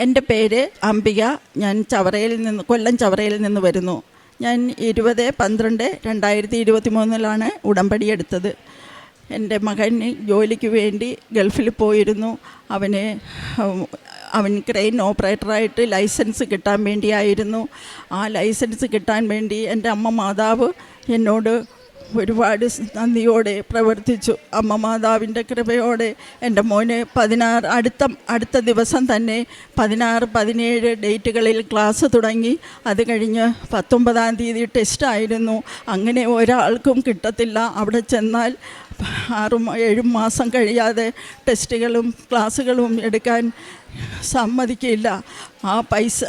എന്റെ പേര് അംബിക. ഞാൻ ചവറയിൽ നിന്ന് കൊല്ലം ചവറയിൽ നിന്ന് വരുന്നു. ഞാൻ ഇരുപത് പന്ത്രണ്ട് രണ്ടായിരത്തി ഇരുപത്തി മൂന്നിലാണ് ഉടമ്പടി എടുത്തത്. എന്റെ മകന് ജോലിക്ക് വേണ്ടി ഗൾഫിൽ പോയിരുന്നു. അവന് അവൻ ക്രെയിൻ ഓപ്പറേറ്ററായിട്ട് ലൈസൻസ് കിട്ടാൻ വേണ്ടിയായിരുന്നു. ആ ലൈസൻസ് കിട്ടാൻ വേണ്ടി എന്റെ അമ്മ മാതാവ് എന്നോട് ഒരുപാട് നന്ദിയോടെ പ്രവർത്തിച്ചു. അമ്മ മാതാവിന്റെ കൃപയോടെ എന്റെ മോനെ പതിനാറ് അടുത്ത അടുത്ത ദിവസം തന്നെ പതിനാറ് പതിനേഴ് ഡേറ്റുകളിൽ ക്ലാസ് തുടങ്ങി. അത് കഴിഞ്ഞ് പത്തൊമ്പതാം തീയതി ടെസ്റ്റായിരുന്നു അങ്ങനെ ഒരാൾക്കും കിട്ടത്തില്ല. അവിടെ ചെന്നാൽ ആറും ഏഴും മാസം കഴിയാതെ ടെസ്റ്റുകളും ക്ലാസ്സുകളും എടുക്കാൻ സമ്മതിക്കില്ല. ആ പൈസ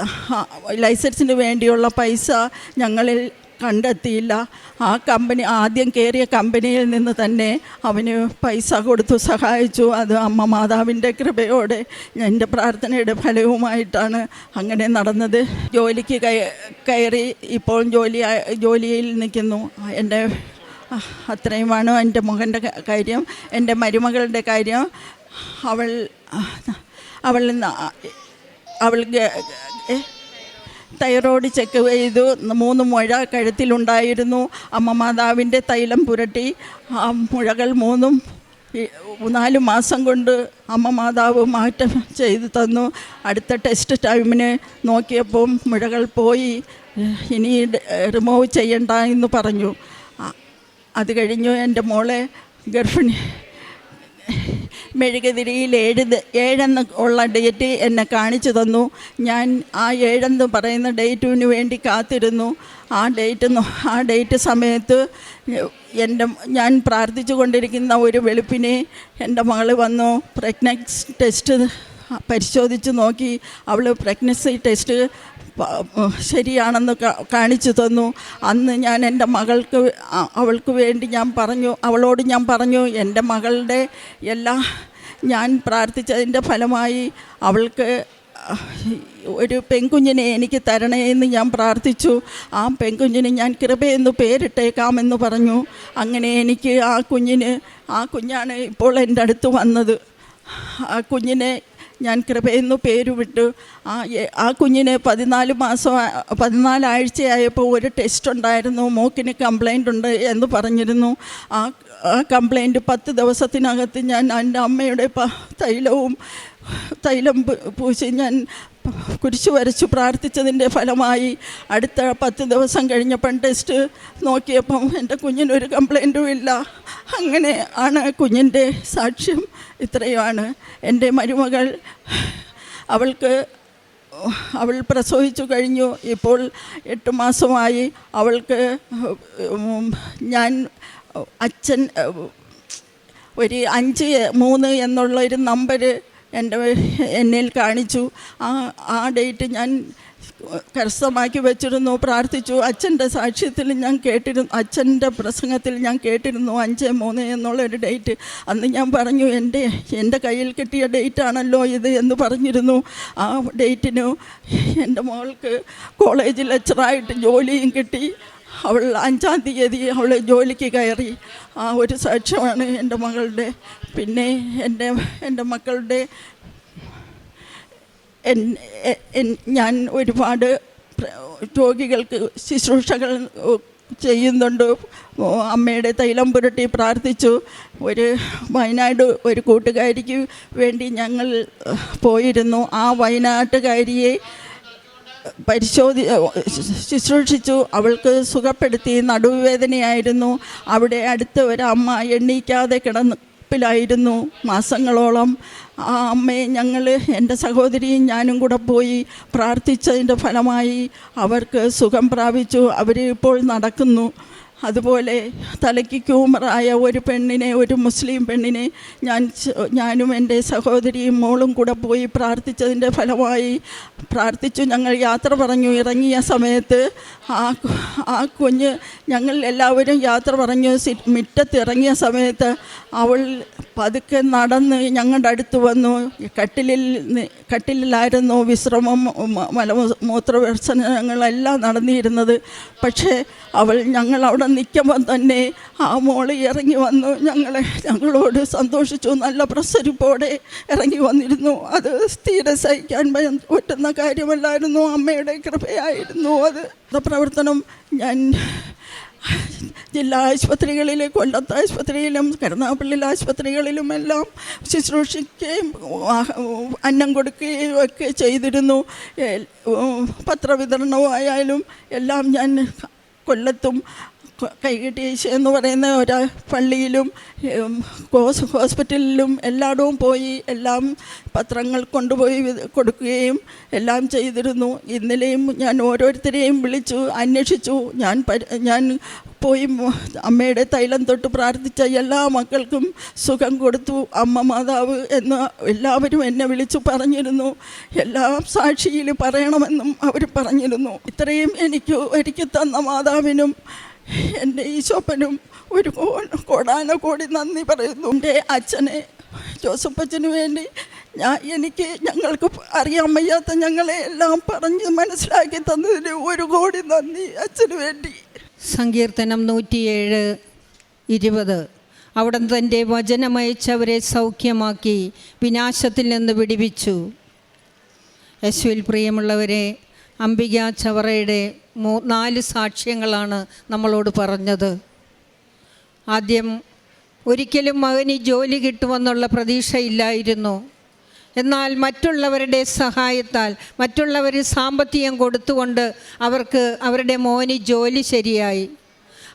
ലൈസൻസിന് വേണ്ടിയുള്ള പൈസ ഞങ്ങളിൽ കണ്ടെത്തിയില്ല. ആ കമ്പനി ആദ്യം കയറിയ കമ്പനിയിൽ നിന്ന് തന്നെ അവന് പൈസ കൊടുത്തു സഹായിച്ചു. അത് അമ്മ മാതാവിന്റെ കൃപയോടെ എന്റെ പ്രാർത്ഥനയുടെ ഫലവുമായിട്ടാണ് അങ്ങനെ നടന്നത്. ജോലിക്ക് കയ- കയറി ഇപ്പോൾ ജോലി ജോലിയിൽ നിൽക്കുന്നു. എന്റെ അത്രയുമാണ് എന്റെ മകന്റെ കാര്യം. എന്റെ മരുമകളുടെ കാര്യം. അവൾ അവൾ അവൾ? തൈറോയ്ഡ് ചെക്ക് ചെയ്തു. മൂന്ന് മുഴ കഴുത്തിലുണ്ടായിരുന്നു. അമ്മ മാതാവിന്റെ തൈലം പുരട്ടി. ആ മുഴകൾ മൂന്നും നാല് മാസം കൊണ്ട് അമ്മ മാതാവ് മാറ്റം ചെയ്തു തന്നു. അടുത്ത ടെസ്റ്റ് ടൈമിന് നോക്കിയപ്പോൾ മുഴകൾ പോയി. ഇനി റിമൂവ് ചെയ്യണ്ട എന്ന് പറഞ്ഞു. അത് കഴിഞ്ഞു എന്റെ മോളെ ഗർഭിണി മെഴുകുതിരിയിൽ ഏഴ് ഏഴെന്ന് ഉള്ള ഡേറ്റ് എന്നെ കാണിച്ചു തന്നു. ഞാൻ ആ ഏഴെന്ന് പറയുന്ന ഡേറ്റിന് വേണ്ടി കാത്തിരുന്നു. ആ ഡേറ്റ് ആ ഡേറ്റ് സമയത്ത് എന്റെ ഞാൻ പ്രാർത്ഥിച്ചു കൊണ്ടിരിക്കുന്ന ഒരു വെളുപ്പിനെ എന്റെ മകൾ വന്നു. പ്രഗ്നൻസ് ടെസ്റ്റ് പരിശോധിച്ച് നോക്കി. അവൾ പ്രഗ്നൻസി ടെസ്റ്റ് ശരിയാണെന്ന് കാണിച്ചു തന്നു. അന്ന് ഞാൻ എന്റെ മകൾക്ക് അവൾക്ക് വേണ്ടി ഞാൻ പറഞ്ഞു അവളോട് ഞാൻ പറഞ്ഞു എന്റെ മകളുടെ എല്ലാ ഞാൻ പ്രാർത്ഥിച്ചതിന്റെ ഫലമായി അവൾക്ക് ഒരു പെൺകുഞ്ഞിനെ എനിക്ക് തരണേ എന്ന് ഞാൻ പ്രാർത്ഥിച്ചു. ആ പെൺകുഞ്ഞിന് ഞാൻ കൃപയെന്ന് പേരിട്ടേക്കാമെന്ന് പറഞ്ഞു. അങ്ങനെ എനിക്ക് ആ കുഞ്ഞിന് ആ കുഞ്ഞാണ് ഇപ്പോൾ എന്റെ അടുത്ത് വന്നത്. ആ കുഞ്ഞിനെ ഞാൻ കൃപയെന്നു പേരുവിട്ടു ആ ആ കുഞ്ഞിന് പതിനാല് മാസം പതിനാലാഴ്ചയായപ്പോൾ ഒരു ടെസ്റ്റ് ഉണ്ടായിരുന്നു. മൂക്കിന് കംപ്ലൈന്റ് ഉണ്ട് എന്ന് പറഞ്ഞിരുന്നു. ആ ആ കംപ്ലൈന്റ് പത്ത് ദിവസത്തിനകത്ത് ഞാൻ എന്റെ അമ്മയുടെ തൈലവും തൈലം പൂശി ഞാൻ കുരിശു വരച്ചു പ്രാർത്ഥിച്ചതിന്റെ ഫലമായി അടുത്ത പത്ത് ദിവസം കഴിഞ്ഞപ്പം ടെസ്റ്റ് നോക്കിയപ്പം എന്റെ കുഞ്ഞിനൊരു കംപ്ലൈന്റും ഇല്ല. അങ്ങനെ ആണ് കുഞ്ഞിന്റെ സാക്ഷ്യം. ഇത്രയുമാണ് എന്റെ മരുമകൾ. അവൾക്ക് അവൾ പ്രസവിച്ചു കഴിഞ്ഞു. ഇപ്പോൾ എട്ട് മാസമായി അവൾക്ക് ഞാൻ അച്ഛൻ ഒരു അഞ്ച് മൂന്ന് എന്നുള്ള ഒരു നമ്പർ എന്റെ എന്നിൽ കാണിച്ചു. ആ ആ ഡേറ്റ് ഞാൻ കരസ്ഥമാക്കി വെച്ചിരുന്നു പ്രാർത്ഥിച്ചു. അച്ഛന്റെ സാക്ഷ്യത്തിൽ ഞാൻ കേട്ടിരുന്നു അച്ഛന്റെ പ്രസംഗത്തിൽ ഞാൻ കേട്ടിരുന്നു അഞ്ച് മൂന്ന് എന്നുള്ളൊരു ഡേറ്റ്. അന്ന് ഞാൻ പറഞ്ഞു എന്റെ എന്റെ കയ്യിൽ കിട്ടിയ ഡേറ്റ് ആണല്ലോ ഇത് എന്ന് പറഞ്ഞിരുന്നു. ആ ഡേറ്റിന് എന്റെ മകൾക്ക് കോളേജ് ലെക്ചറായിട്ട് ജോലിയും കിട്ടി. അവൾ അഞ്ചാം തീയതി അവൾ ജോലിക്ക് കയറി. ആ ഒരു സാക്ഷ്യമാണ് എന്റെ മകളുടെ. പിന്നെ എന്റെ എന്റെ മക്കളുടെ ഞാൻ ഒരുപാട് രോഗികൾക്ക് ശുശ്രൂഷകൾ ചെയ്യുന്നുണ്ട്. അമ്മയുടെ തൈലം പുരട്ടി പ്രാർത്ഥിച്ചു. ഒരു വയനാട് ഒരു കൂട്ടുകാരിക്ക് വേണ്ടി ഞങ്ങൾ പോയിരുന്നു. ആ വയനാട്ടുകാരിയെ പരിശോധി ശുശ്രൂഷിച്ചു. അവൾക്ക് സുഖപ്പെടുത്തി. നടുവേദനയായിരുന്നു. അവിടെ അടുത്ത ഒരമ്മ എണ്ണീക്കാതെ കിടപ്പിലായിരുന്നു മാസങ്ങളോളം ആ അമ്മയെ ഞങ്ങൾ എന്റെ സഹോദരിയും ഞാനും കൂടെ പോയി പ്രാർത്ഥിച്ചതിന്റെ ഫലമായി അവർക്ക് സുഖം പ്രാപിച്ചു. അവർ ഇപ്പോൾ നടക്കുന്നു. അതുപോലെ തലയ്ക്ക് ക്യൂമറായ ഒരു പെണ്ണിനെ ഒരു മുസ്ലിം പെണ്ണിനെ ഞാൻ ഞാനും എന്റെ സഹോദരിയും മോളും കൂടെ പോയി പ്രാർത്ഥിച്ചതിന്റെ ഫലമായി പ്രാർത്ഥിച്ചു. ഞങ്ങൾ യാത്ര പറഞ്ഞു. ഇറങ്ങിയ സമയത്ത് ആ ആ കുഞ്ഞ് ഞങ്ങൾ എല്ലാവരും യാത്ര പറഞ്ഞു. മുറ്റത്ത് ഇറങ്ങിയ സമയത്ത് അവൾ പതുക്കെ നടന്ന് ഞങ്ങളുടെ അടുത്ത് വന്നു. കട്ടിലിൽ നി- കട്ടിലിലായിരുന്നു വിശ്രമം മ- മലമൂത്രവിസർജനങ്ങളെല്ലാം നടന്നിരുന്നത്. പക്ഷേ അവൾ ഞങ്ങൾ അവിടെ നിൽക്കുമ്പോൾ തന്നെ ആ മോൾ ഇറങ്ങി വന്നു. ഞങ്ങളെ ഞങ്ങളോട് സന്തോഷിച്ചു. നല്ല പ്രസരിപ്പോടെ ഇറങ്ങി വന്നിരുന്നു. അത് സ്ഥിര സഹിക്കാൻ പറ്റുന്ന കാര്യമല്ലായിരുന്നു. അമ്മയുടെ കൃപയായിരുന്നു അത്. പ്രവർത്തനം ഞാൻ ജില്ലാ ആശുപത്രികളിലെ കൊല്ലത്ത് ആശുപത്രിയിലും കരുനാഗപ്പള്ളി ആശുപത്രികളിലും എല്ലാം ശുശ്രൂഷിക്കുകയും അന്നം കൊടുക്കുകയും ഒക്കെ ചെയ്തിരുന്നു. പത്രവിതരണവും ആയാലും എല്ലാം ഞാൻ കൊല്ലത്തും കൊ- കൈകെട്ടി എന്ന് പറയുന്ന ഒരു പള്ളിയിലും ഹോസ്പിറ്റലിലും എല്ലായിടവും പോയി എല്ലാം പത്രങ്ങൾ കൊണ്ടുപോയി കൊടുക്കുകയും എല്ലാം ചെയ്തിരുന്നു. ഇന്നലെയും ഞാൻ ഓരോരുത്തരെയും വിളിച്ചു അന്വേഷിച്ചു. ഞാൻ ഞാൻ പോയി അമ്മയുടെ തൈലം തൊട്ട് പ്രാർത്ഥിച്ച എല്ലാ മക്കൾക്കും സുഖം കൊടുത്തു. അമ്മ മാതാവ് എന്ന് എല്ലാവരും എന്നെ വിളിച്ചു പറഞ്ഞിരുന്നു. എല്ലാ സാക്ഷിയിൽ പറയണമെന്നും അവർ പറഞ്ഞിരുന്നു. ഇത്രയും എനിക്ക് ഒരുക്കി തന്ന മാതാവിനും എന്റെ ഈശോപ്പനും ഒരു കോടാന കോടി നന്ദി പറയുന്നു. എന്റെ അച്ഛനെ ജോസഫച്ചന് വേണ്ടി ഞാൻ എനിക്ക് ഞങ്ങൾക്ക് അറിയാൻ വയ്യാത്ത ഞങ്ങളെ എല്ലാം പറഞ്ഞ് മനസ്സിലാക്കി തന്നതിന് ഒരു കോടി നന്ദി അച്ഛന് വേണ്ടി. സങ്കീർത്തനം നൂറ്റിയേഴ് ഇരുപത്. അവിടെ തന്റെ വചനമയച്ചവരെ സൗഖ്യമാക്കി വിനാശത്തിൽ നിന്ന് വിടിവിച്ചു. യശുവിൽ പ്രിയമുള്ളവരെ അംബിക ചവറയുടെ മൂ നാല് സാക്ഷ്യങ്ങളാണ് നമ്മളോട് പറഞ്ഞത്. ആദ്യം ഒരിക്കലും മകന് ജോലി കിട്ടുമെന്നുള്ള പ്രതീക്ഷയില്ലായിരുന്നു. എന്നാൽ മറ്റുള്ളവരുടെ സഹായത്താൽ മറ്റുള്ളവർ സാമ്പത്തികം കൊടുത്തുകൊണ്ട് അവർക്ക് അവരുടെ മോന് ജോലി ശരിയായി.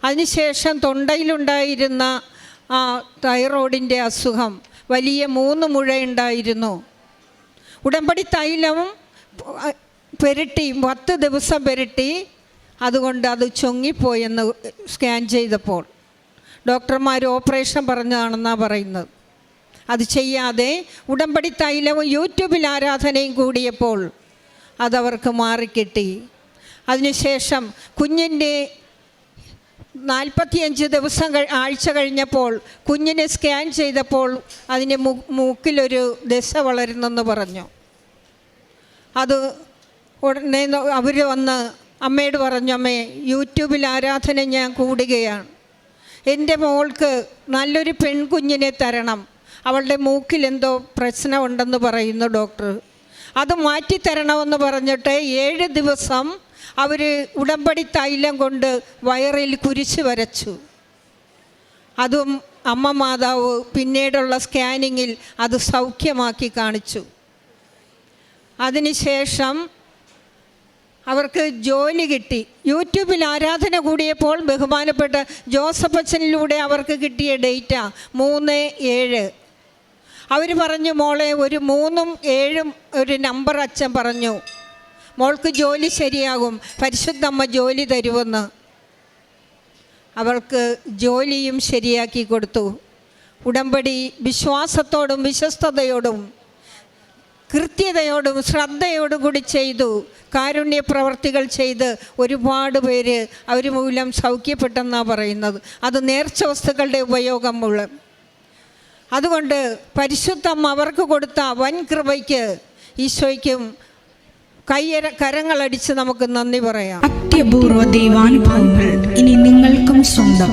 അതിനുശേഷം തൊണ്ടയിലുണ്ടായിരുന്ന ആ തൈറോയിഡിന്റെ അസുഖം വലിയ മൂന്ന് മുഴ ഉണ്ടായിരുന്നു ഉടമ്പടി തൈലം പുരട്ടി പത്ത് ദിവസം പെരട്ടി അതുകൊണ്ട് അത് ചൊങ്ങിപ്പോയെന്ന് സ്കാൻ ചെയ്തപ്പോൾ. ഡോക്ടർമാർ ഓപ്പറേഷൻ പറഞ്ഞതാണെന്നാണ് പറയുന്നത്. അത് ചെയ്യാതെ ഉടമ്പടി തൈലവും യൂട്യൂബിൽ ആരാധനയും കൂടിയപ്പോൾ അതവർക്ക് മാറിക്കിട്ടി. അതിനുശേഷം കുഞ്ഞിന്റെ നാൽപ്പത്തിയഞ്ച് ദിവസം ആഴ്ച കഴിഞ്ഞപ്പോൾ കുഞ്ഞിനെ സ്കാൻ ചെയ്തപ്പോൾ അതിന്റെ മൂക്കിലൊരു ദശ വളരുന്നെന്ന് പറഞ്ഞു. അത് ഉടനെ അവർ വന്ന് അമ്മയോട് പറഞ്ഞു അമ്മേ യൂട്യൂബിൽ ആരാധന ഞാൻ കൂടുകയാണ്. എന്റെ മോൾക്ക് നല്ലൊരു പെൺകുഞ്ഞിനെ തരണം. അവളുടെ മൂക്കിൽ എന്തോ പ്രശ്നമുണ്ടെന്ന് പറയുന്നു ഡോക്ടർ. അത് മാറ്റിത്തരണമെന്ന് പറഞ്ഞിട്ട് ഏഴ് ദിവസം അവർ ഉടമ്പടി തൈലം കൊണ്ട് വയറിൽ കുരിശ് വരച്ചു. അതും അമ്മ മാതാവ് പിന്നീടുള്ള സ്കാനിങ്ങിൽ അത് സൗഖ്യമാക്കി കാണിച്ചു. അതിനുശേഷം അവർക്ക് ജോലി കിട്ടി. യൂട്യൂബിൽ ആരാധന കൂടിയപ്പോൾ ബഹുമാനപ്പെട്ട ജോസഫ് അച്ഛനിലൂടെ അവർക്ക് കിട്ടിയ ഡേറ്റ മൂന്ന് ഏഴ്. അവർ പറഞ്ഞു മോളെ ഒരു മൂന്നും ഏഴും ഒരു നമ്പർ അച്ഛൻ പറഞ്ഞു. മോൾക്ക് ജോലി ശരിയാകും പരിശുദ്ധമ്മ ജോലി തരുമെന്ന്. അവൾക്ക് ജോലിയും ശരിയാക്കി കൊടുത്തു. ഉടമ്പടി വിശ്വാസത്തോടും വിശ്വസ്തയോടും കൃത്യതയോടും ശ്രദ്ധയോടും കൂടി ചെയ്തു. കാരുണ്യ പ്രവർത്തികൾ ചെയ്ത് ഒരുപാട് പേര് അവർ മൂലം സൗഖ്യപ്പെട്ടെന്നാണ് പറയുന്നത്. അത് നേർച്ച വസ്തുക്കളുടെ ഉപയോഗം മൂലം അതുകൊണ്ട് പരിശുദ്ധം അവർക്ക് കൊടുത്ത വൻ കൃപയ്ക്ക് ഈശോയ്ക്കും കയ്യര കരങ്ങളടിച്ച് നമുക്ക് നന്ദി പറയാം. അത്യപൂർവ ദൈവാനുഭവങ്ങൾ ഇനി നിങ്ങൾക്കും സ്വന്തം.